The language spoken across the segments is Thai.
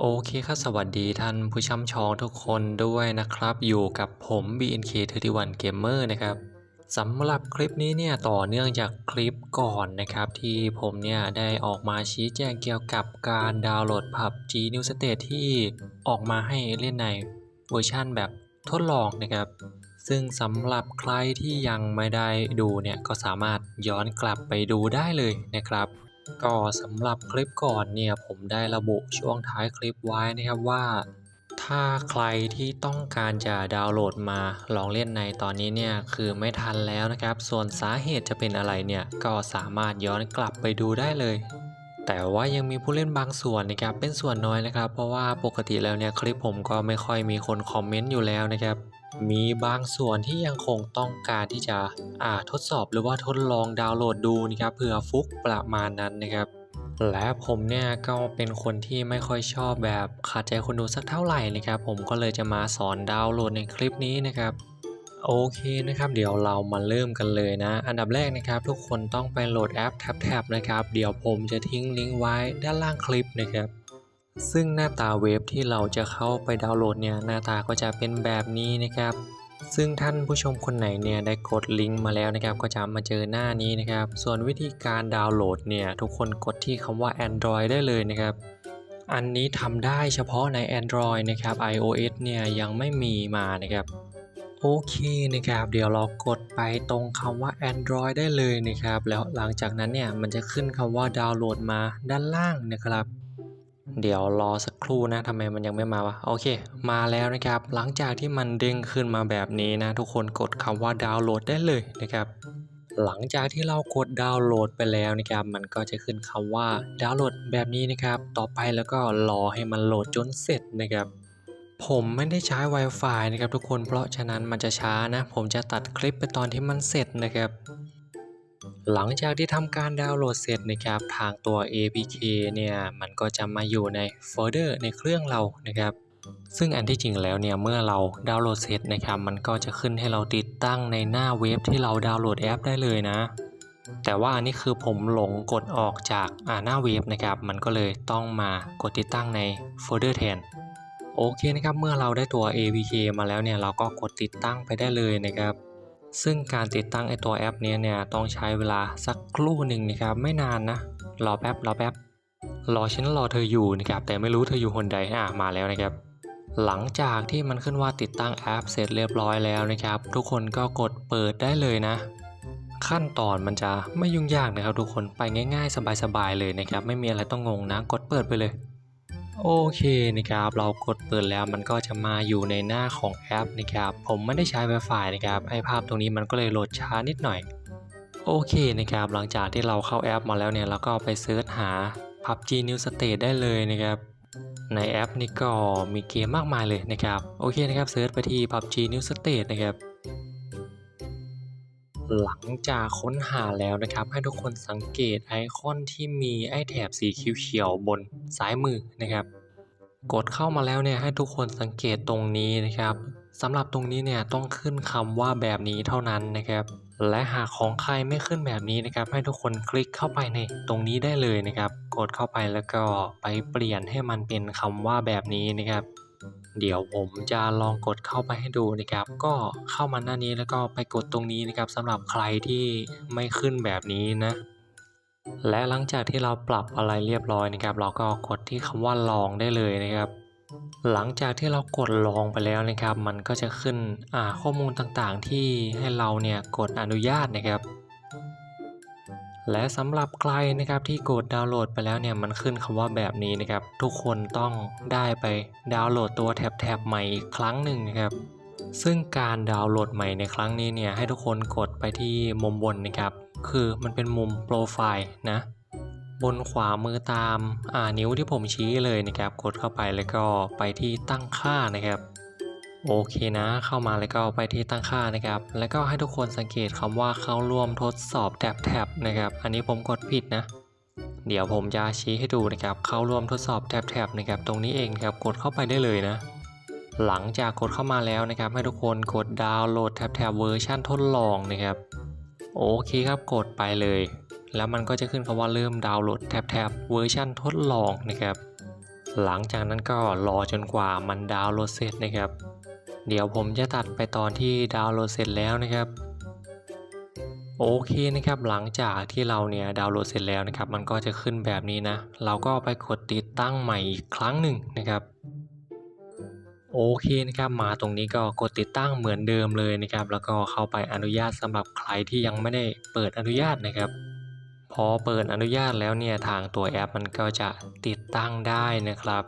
โอเคครับสวัสดีท่านผู้ชมำชองทุกคนด้วยนะครับ อยู่กับผม BNK31 Gamer นะครับสำหรับคลิปนี้เนี่ยต่อเนื่องจากคลิปก่อนนะครับ ที่ผมเนี่ยได้ออกมาชี้แจงเกี่ยวกับการดาวน์โหลด PUBG New State ที่ออกมาให้เล่นในเวอร์ชั่นแบบทดลองนะครับ ซึ่งสำหรับใครที่ยังไม่ได้ดูเนี่ยก็สามารถย้อนกลับไปดูได้เลยนะครับก็สำหรับคลิปก่อนเนี่ยผมได้ระบุช่วงท้ายคลิปไว้นะครับว่า ถ้าใครที่ต้องการจะดาวน์โหลดมาลองเล่นในตอนนี้เนี่ยคือไม่ทันแล้วนะครับ ส่วนสาเหตุจะเป็นอะไรเนี่ยก็สามารถย้อนกลับไปดูได้เลย แต่ว่ายังมีผู้เล่นบางส่วนนะครับเป็นส่วนน้อยนะครับ เพราะว่าปกติแล้วเนี่ยคลิปผมก็ไม่ค่อยมีคนคอมเมนต์อยู่แล้วนะครับ มีบางส่วนที่ยังคงต้องการที่จะอ่าทดสอบหรือว่าทดลองดาวน์โหลดดูนะครับเผื่อฟุกประมาณนั้นนะครับและผมเนี่ยก็เป็นคนที่ไม่ค่อยชอบแบบขาดใจคนดูสักเท่าไหร่นะครับผมก็เลยจะมาสอนดาวน์โหลดในคลิปนี้นะครับโอเคนะครับ เดี๋ยวเรามาเริ่มกันเลยนะ อันดับแรกนะครับ ทุกคนต้องไปโหลดแอป TapTap นะครับ เดี๋ยวผมจะทิ้งลิงก์ไว้ด้านล่างคลิปนะครับ ซึ่งหน้าตาเว็บที่เราจะเข้าไปดาวน์โหลดเนี่ยหน้าตาก็จะเป็นแบบนี้นะครับ ซึ่งท่านผู้ชมคนไหนเนี่ยได้กดลิงก์มาแล้วนะครับ ก็จะมาเจอหน้านี้นะครับ ส่วนวิธีการดาวน์โหลดเนี่ยทุกคนกดที่คำว่า Android ได้เลยนะครับ อันนี้ทำได้เฉพาะใน Android นะครับ iOS เนี่ยยังไม่มีมานะครับโอเคนะครับ เดี๋ยวเรากดไปตรงคำว่า Android ได้เลยนะครับ แล้วหลังจากนั้นเนี่ยมันจะขึ้นคำว่าดาวน์โหลดมาด้านล่างนะครับ เดี๋ยวรอสักครู่นะทำไมมันยังไม่มาวะโอเค มาแล้วนะครับ หลังจากที่มันเด้งขึ้นมาแบบนี้นะ ทุกคนกดคำว่าดาวน์โหลดได้เลยนะครับหลังจากที่เรากดดาวน์โหลดไปแล้วนะครับ มันก็จะขึ้นคำว่าดาวน์โหลดแบบนี้นะครับ ต่อไปแล้วก็รอให้มันโหลดจนเสร็จนะครับ ผมไม่ได้ใช้ Wi-Fi นะครับทุกคน เพราะฉะนั้นมันจะช้านะ ผมจะตัดคลิปไปตอนที่มันเสร็จนะครับ หลังจากที่ทำการดาวน์โหลดเสร็จนะครับ ทางตัว APK เนี่ย มันก็จะมาอยู่ในโฟลเดอร์ในเครื่องเรานะครับ ซึ่งอันที่จริงแล้วเนี่ย เมื่อเราดาวน์โหลดเสร็จนะครับ มันก็จะขึ้นให้เราติดตั้งในหน้าเว็บที่เราดาวน์โหลดแอปได้เลยนะ แต่ว่าอันนี้คือผมหลงกดออกจากาหน้าเว็บนะครับ มันก็เลยต้องมากดติดตั้งในโฟลเดอร์แทน โอเคนะครับ เมื่อเราได้ตัว APK มาแล้วเนี่ย เราก็กดติดตั้งไปได้เลยนะครับ ซึ่งการติดตั้งไอตัวแอปนี้เนี่ยต้องใช้เวลาสักครู่หนึ่งนะครับไม่นานนะรอแป๊บรอแป๊บรอฉันรอเธออยู่นะครับแต่ไม่รู้เธออยู่คนใดอะมาแล้วนะครับ หลังจากที่มันขึ้นว่าติดตั้งแอปเสร็จเรียบร้อยแล้วนะครับ ทุกคนก็กดเปิดได้เลยนะ ขั้นตอนมันจะไม่ยุ่งยากนะครับ ทุกคนไปง่าย ๆ สบายๆเลยนะครับ ไม่มีอะไรต้องงงนะ กดเปิดไปเลย โอเคนะครับเรากดเปิดแล้วมันก็จะมาอยู่ในหน้าของแอปนะครับผมไม่ได้ใช้ Wi-Fi นะครับไอภาพตรงนี้มันก็เลยโหลดช้านิดหน่อย โอเคนะครับหลังจากที่เราเข้าแอปมาแล้วเนี่ยเราก็ไปเซิร์ชหา PUBG New State ได้เลยนะครับในแอปนี้ก็มีเกมมากมายเลยนะครับ โอเคนะครับเซิร์ชไปที่ PUBG New State นะครับ หลังจากค้นหาแล้วนะครับ ให้ทุกคนสังเกตไอคอนที่มีไอแถบสีเขียวๆบนซ้ายมือนะครับ กดเข้ามาแล้วเนี่ยให้ทุกคนสังเกตตรงนี้นะครับสำหรับตรงนี้เนี่ยต้องขึ้นคำว่าแบบนี้เท่านั้นนะครับ และหากของใครไม่ขึ้นแบบนี้นะครับ ให้ทุกคนคลิกเข้าไปในตรงนี้ได้เลยนะครับ กดเข้าไปแล้วก็ไปเปลี่ยนให้มันเป็นคำว่าแบบนี้นะครับ เดี๋ยวผมจะลองกดเข้าไปให้ดูนะครับ ก็เข้ามาหน้านี้แล้วก็ไปกดตรงนี้นะครับสำหรับใครที่ไม่ขึ้นแบบนี้นะ และหลังจากที่เราปรับอะไรเรียบร้อยนะครับ เราก็กดที่คำว่าลองได้เลยนะครับหลังจากที่เรากดลองไปแล้วนะครับ มันก็จะขึ้นข้อมูลต่างๆที่ให้เราเนี่ยกดอนุญาตนะครับ และสำหรับใครนะครับที่กดดาวน์โหลดไปแล้วเนี่ยมันขึ้นคำว่าแบบนี้นะครับ ทุกคนต้องได้ไปดาวน์โหลดตัวแท็บๆใหม่อีกครั้งหนึ่งนะครับซึ่งการดาวน์โหลดใหม่ในครั้งนี้เนี่ยให้ทุกคนกดไปที่มุมบนนะครับ คือมันเป็นมุมโปรไฟล์นะ บนขวามือตามอ่านิ้วที่ผมชี้เลยนะครับ กดเข้าไปแล้วก็ไปที่ตั้งค่านะครับ โอเคนะเข้ามาแล้วก็ไปที่ตั้งค่านะครับ แล้วก็ให้ทุกคนสังเกตคำว่าเข้าร่วมทดสอบแท็บนะครับ อันนี้ผมกดผิดนะ เดี๋ยวผมจะชี้ให้ดูนะครับ เข้าร่วมทดสอบแท็บนะครับ ตรงนี้เองครับกดเข้าไปได้เลยนะ หลังจากกดเข้ามาแล้วนะครับ ให้ทุกคนกดดาวน์โหลดแท็บเวอร์ชันทดลองนะครับโอเคครับกดไปเลย แล้วมันก็จะขึ้นคำว่าเริ่มดาวน์โหลดแท็บเวอร์ชันทดลองนะครับ หลังจากนั้นก็รอจนกว่ามันดาวน์โหลดเสร็จนะครับ เดี๋ยวผมจะตัดไปตอนที่ดาวน์โหลดเสร็จแล้วนะครับโอเคนะครับหลังจากที่เราเนี่ยดาวน์โหลดเสร็จแล้วนะครับ มันก็จะขึ้นแบบนี้นะ เราก็ไปกดติดตั้งใหม่อีกครั้งหนึ่งนะครับโอเคนะครับมาตรงนี้ก็กดติดตั้งเหมือนเดิมเลยนะครับ แล้วก็เข้าไปอนุญาตสำหรับใครที่ยังไม่ได้เปิดอนุญาตนะครับ พอเปิดอนุญาตแล้วเนี่ยทางตัวแอปมันก็จะติดตั้งได้นะครับ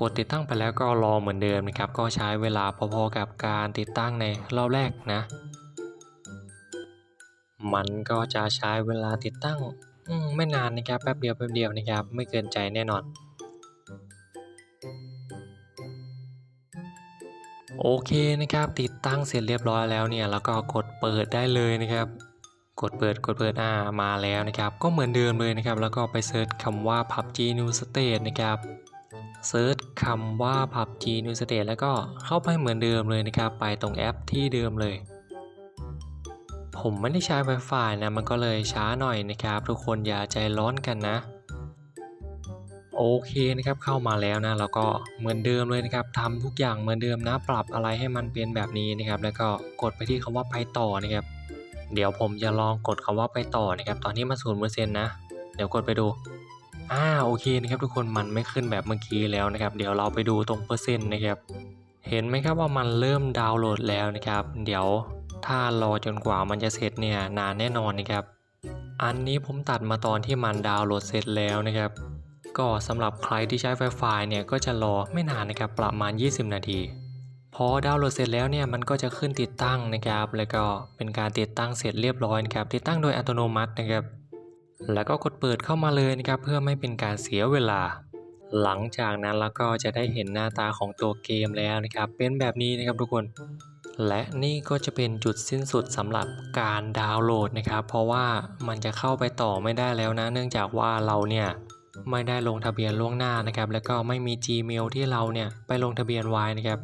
กดติดตั้งไปแล้วก็รอเหมือนเดิมนะครับ ก็ใช้เวลาพอๆกับการติดตั้งในรอบแรกนะ มันก็จะใช้เวลาติดตั้งมไม่นานนะครับแป๊บเดียวแป๊บเดียวนะครับ ไม่เกินใจแน่นอนโอเคนะครับติดตั้งเสร็จเรียบร้อยแล้วเนี่ยแล้วก็กดเปิดได้เลยนะครับ กดเปิดกดเปิดอ่ามาแล้วนะครับ ก็เหมือนเดิมเลยนะครับ แล้วก็ไปเซิร์ชคำว่า PUBG New State นะครับ เซิร์ชคำว่า PUBG New State แล้วก็เข้าไปเหมือนเดิมเลยนะครับ ไปตรงแอปที่เดิมเลย ผมไม่ได้ใช้ Wi-Fi นะ มันก็เลยช้าหน่อยนะครับ ทุกคนอย่าใจร้อนกันนะ โอเคนะครับเข้ามาแล้วนะ แล้วก็เหมือนเดิมเลยนะครับทำทุกอย่างเหมือนเดิมนะ ปรับอะไรให้มันเป็นแบบนี้นะครับ แล้วก็กดไปที่คำว่าไปต่อนะครับ เดี๋ยวผมจะลองกดคำว่าไปต่อนะครับ ตอนนี้มาศูนย์เปอร์เซ็นต์นะ เดี๋ยวกดไปดู อ่าโอเคนะครับทุกคนมันไม่ขึ้นแบบเมื่อกี้แล้วนะครับ เดี๋ยวเราไปดูตรงเปอร์เซ็นต์นะครับ เห็นไหมครับว่ามันเริ่มดาวน์โหลดแล้วนะครับ เดี๋ยวถ้ารอจนกว่ามันจะเสร็จเนี่ยนานแน่นอนนะครับ อันนี้ผมตัดมาตอนที่มันดาวน์โหลดเสร็จแล้วนะครับ ก็สำหรับใครที่ใช้ Wi-Fi เนี่ยก็จะรอไม่นานนะครับประมาณ 20 นาทีพอดาวน์โหลดเสร็จแล้วเนี่ยมันก็จะขึ้นติดตั้งนะครับ แล้วก็เป็นการติดตั้งเสร็จเรียบร้อยนะครับติดตั้งโดยอัตโนมัตินะครับ แล้วก็กดเปิดเข้ามาเลยนะครับเพื่อไม่เป็นการเสียเวลา หลังจากนั้นเราก็จะได้เห็นหน้าตาของตัวเกมแล้วนะครับ เป็นแบบนี้นะครับทุกคน และนี่ก็จะเป็นจุดสิ้นสุดสำหรับการดาวน์โหลดนะครับ เพราะว่ามันจะเข้าไปต่อไม่ได้แล้วนะ เนื่องจากว่าเราเนี่ยไม่ได้ลงทะเบียนล่วงหน้านะครับ แล้วก็ไม่มี Gmail ที่เราเนี่ยไปลงทะเบียนไว้นะครับ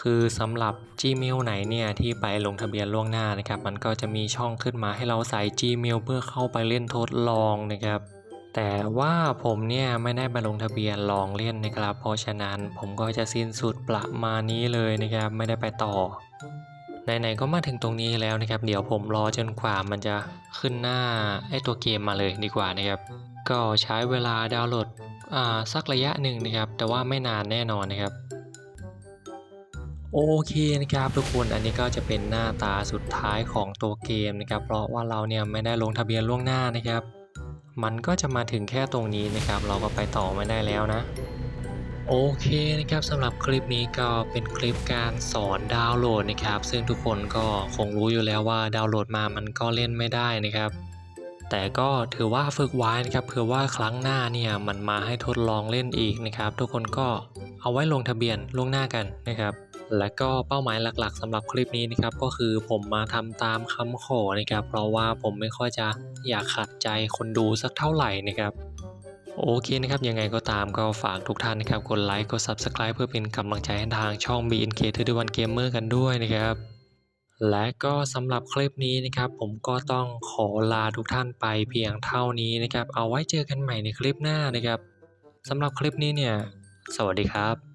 คือสำหรับ Gmail ไหนเนี่ยที่ไปลงทะเบียนล่วงหน้านะครับ มันก็จะมีช่องขึ้นมาให้เราใส่ Gmail เพื่อเข้าไปเล่นทดลองนะครับ แต่ว่าผมเนี่ยไม่ได้ไปลงทะเบียนลองเล่นนะครับ เพราะฉะนั้นผมก็จะสิ้นสุดประมาณนี้เลยนะครับ ไม่ได้ไปต่อไหนๆก็มาถึงตรงนี้แล้วนะครับ เดี๋ยวผมรอจนกว่ามันจะขึ้นหน้าไอตัวเกมมาเลยดีกว่านะครับ ก็ใช้เวลาดาวน์โหลดอ่าสักระยะหนึ่งนะครับ แต่ว่าไม่นานแน่นอนนะครับ โอเคนะครับทุกคนอันนี้ก็จะเป็นหน้าตาสุดท้ายของตัวเกมนะครับ เพราะว่าเราเนี่ยไม่ได้ลงทะเบียนล่วงหน้านะครับ มันก็จะมาถึงแค่ตรงนี้นะครับ เราก็ไปต่อไม่ได้แล้วนะ โอเคนะครับสำหรับคลิปนี้ก็เป็นคลิปการสอนดาวน์โหลดนะครับ ซึ่งทุกคนก็คงรู้อยู่แล้วว่าดาวน์โหลดมามันก็เล่นไม่ได้นะครับ แต่ก็ถือว่าฝึกไว้นะครับเผื่อว่าครั้งหน้าเนี่ยมันมาให้ทดลองเล่นอีกนะครับ ทุกคนก็เอาไว้ลงทะเบียนล่วงหน้ากันนะครับ และก็เป้าหมายหลักๆสำหรับคลิปนี้นะครับก็คือผมมาทำตามคำขอนะครับ เพราะว่าผมไม่ค่อยจะอยากขัดใจคนดูสักเท่าไหร่นะครับโอเคนะครับ ยังไงก็ตามก็ฝากทุกท่านนะครับ กดไลค์กด Subscribe เพื่อเป็นกำลังใจให้ทางช่อง BNK 31 Gamer กันด้วยนะครับ และก็สำหรับคลิปนี้นะครับ ผมก็ต้องขอลาทุกท่านไปเพียงเท่านี้นะครับ เอาไว้เจอกันใหม่ในคลิปหน้านะครับสำหรับคลิปนี้เนี่ย สวัสดีครับ